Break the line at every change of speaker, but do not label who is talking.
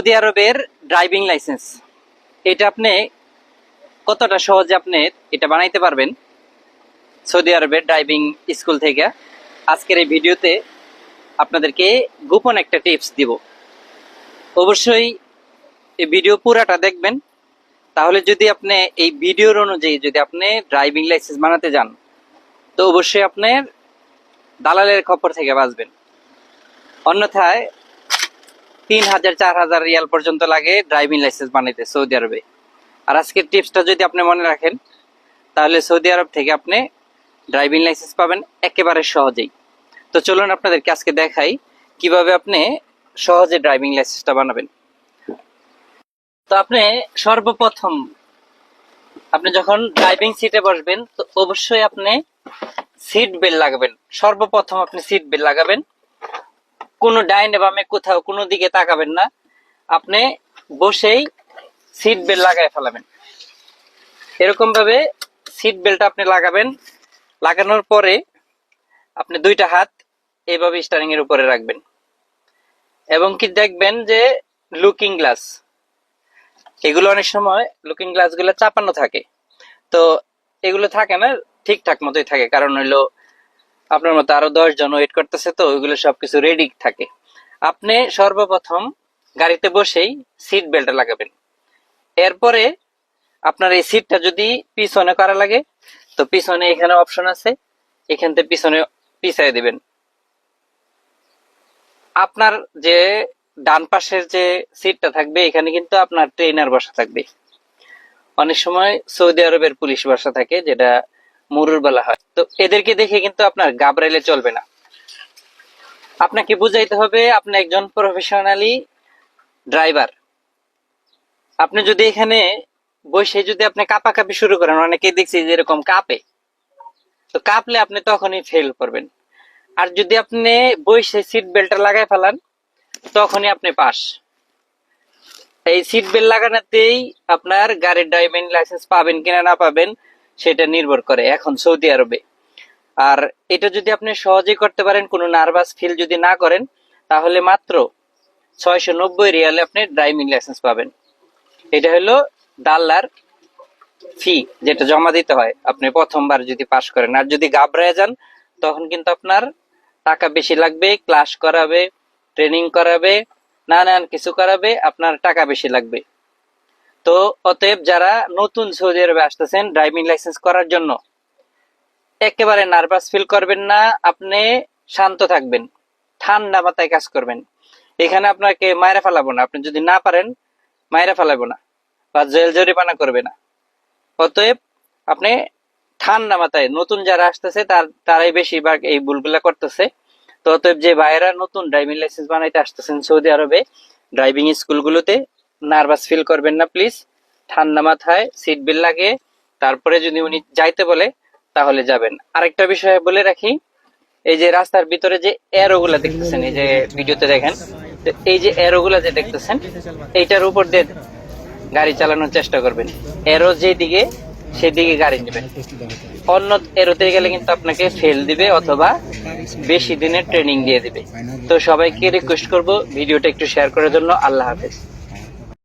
Saudi আরবের driving licence. এটা আপনি কতটা সহজে আপনি এটা বানাইতে পারবেন সৌদি আরবের ড্রাইভিং স্কুল থেকে। আজকের এই ভিডিওতে আপনাদেরকে গোপন একটা টিপস দিব। অবশ্যই এই ভিডিও পুরাটা দেখবেন। তাহলে যদি আপনি এই ভিডিওর অনুযায়ী যদি আপনি ড্রাইভিং লাইসেন্স বানাতে যান, তো অবশ্যই আপনার দালালের খবর থেকে বাঁচবেন। অন্যথায় তিন হাজার চার হাজার রিয়াল পর্যন্ত লাগে ড্রাইভিং লাইসেন্স বানাইতে সৌদি আরবে। আর আজকের টিপসটা যদি আপনি মনে রাখেন, তাহলে সৌদি আরব থেকে আপনি ড্রাইভিং লাইসেন্স পাবেন একেবারে সহজেই। তো চলুন আপনাদেরকে আজকে দেখাই কীভাবে আপনি সহজে ড্রাইভিং লাইসেন্সটা বানাবেন। তো আপনি সর্বপ্রথম আপনি যখন ড্রাইভিং সিটে বসবেন, তো অবশ্যই আপনি সিট বেল্ট লাগাবেন। সর্বপ্রথম আপনি সিট বেল্ট লাগাবেন। কোনো ডাইনে বামে কোথাও কোনো দিকে তাকাবেন না। আপনি বসেই সিট বেল্ট লাগাই ফেলাবেন। এরকম ভাবে সিট বেল্ট আপনি লাগাবেন। লাগানোর পরে আপনি দুইটা হাত এইভাবে স্টারিং এর উপরে রাখবেন। এবং কি দেখবেন যে লুকিং গ্লাস এগুলো অনেক সময় লুকিং গ্লাসগুলো চাপানো থাকে। তো এগুলো থাকে না, ঠিকঠাক মতোই থাকে। কারণ হইল আপনার মতো আরও দশ জন ওয়েট করতেছে তো, ওইগুলো সবকিছু রেডি থাকে। আপনি সর্বপ্রথম গাড়িতে বসেই সিট বেল্ট লাগাবেন। এরপরে আপনার এই সিটটা যদি পিছনে করা লাগে, তো পিছনে এখানে অপশন আছে, এখান থেকে পিছনে পিছাই দিবেন। আপনার যে ডান পাশের যে সিটটা থাকবে, এখানে কিন্তু আপনার ট্রেনার বসা থাকবে। অনেক সময় সৌদি আরবের পুলিশ বসা থাকে, যেটা মরুর বেলা হয়। তো এদেরকে দেখে কিন্তু আপনার গাবরাইলে চলবে না। আপনাকে বুঝাইতে হবে, আপনি একজন প্রফেশনালি ড্রাইভার আপনি যদি এখানে বসে যদি আপনি কাঁপাকাঁপি শুরু করেন অনেকে দেখছি যে এরকম কাঁপে। তো কাঁপলে আপনি তখনই ফেল করবেন। আর যদি আপনি বসে সিট বেল্টটা লাগাই ফেলান, তখনই আপনি পাস। এই সিট বেল্ট লাগানোতেই আপনার গাড়ির ড্রাইভিং লাইসেন্স পাবেন কিনা না পাবেন সেটা নির্ভর করে এখন সৌদি আরবে। আর এটা যদি আপনি সহজেই করতে পারেন, কোনো নার্ভাস ফিল যদি না করেন, তাহলে মাত্র ছয়শো নব্বই রিয়ালে আপনি ড্রাইভিং লাইসেন্স পাবেন। এটা হলো ডাল্লার ফি যেটা জমা দিতে হয়। আপনি প্রথমবার যদি পাস করেন। আর যদি গাবড়ায় যান, তখন কিন্তু আপনার টাকা বেশি লাগবে ক্লাস করাবে ট্রেনিং করাবে, নানান কিছু করাবে, আপনার টাকা বেশি লাগবে। তো অতএব যারা নতুন সৌদি আরবে আসতেছেন ড্রাইভিং লাইসেন্স করার জন্য, একেবারে নার্ভাস ফিল করবেন না, আপনি শান্ত থাকবেন, ঠান্ডা মাথায় কাজ করবেন। এখানে আপনাকে মায়েরা ফেলাবো না, আপনি যদি না পারেন মায়েরা ফেলাবো না বা জেল জরিমানা করবে না। অতএব আপনি ঠান্ডা মাথায়, নতুন যারা আসতেছে তার, তারাই বেশিরভাগ এই ভুলগুলা করতেছে। তো অতএব যে ভাইয়েরা নতুন ড্রাইভিং লাইসেন্স বানাইতে আসতেছেন সৌদি আরবে ড্রাইভিং স্কুলগুলোতে নার্ভাস ফিল করবেন না, প্লিজ। ঠান্ডা মাথায় সিট বেল্ট লাগে তারপরে যদি উনি যাইতে বলে, তাহলে যাবেন। আরেকটা বিষয় বলে রাখি, এই যে রাস্তার ভিতরে যে এরো গুলা দেখতেছেন, এই যে ভিডিওতে দেখেন এই যে এরো গুলা যে দেখতেছেন, এইটার উপর দিয়ে গাড়ি চালানোর চেষ্টা করবেন। এরো যেদিকে, সেদিকে গাড়ি নেবেন। অন্য এরোতে গেলে কিন্তু আপনাকে ফেল দিবে অথবা বেশি দিনের ট্রেনিং দিয়ে দিবে। তো সবাইকে রিকোয়েস্ট করব ভিডিওটা একটু শেয়ার করার জন্য। আল্লাহ হাফেজ।